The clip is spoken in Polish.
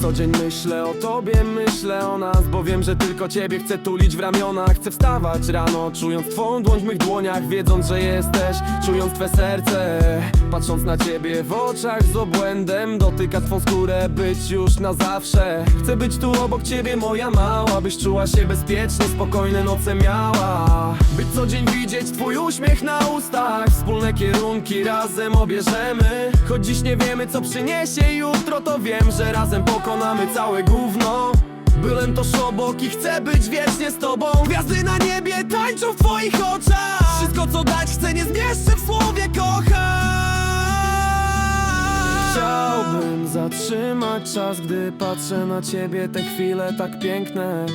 co dzień myślę o tobie, myślę o nas Bo wiem, że tylko ciebie chcę tulić w ramiona Chcę wstawać rano, czując twą dłoń w mych dłoniach Wiedząc, że jesteś, czując twe serce Patrząc na ciebie w oczach z obłędem Dotyka twą skórę, być już na zawsze. Chcę być tu obok ciebie, moja mała Byś czuła się bezpiecznie, spokojne noce miała. Być co dzień widzieć twój uśmiech na ustach. Wspólne kierunki razem obierzemy. Choć dziś nie wiemy co przyniesie jutro To wiem, że razem pokonamy całe gówno. Byłem toż obok i chcę być wiecznie z tobą. Gwiazdy na niebie tańczą w twoich oczach. Wszystko co dać chcę nie zmieszczę w słowie zatrzymać czas, gdy patrzę na ciebie Te chwile tak piękne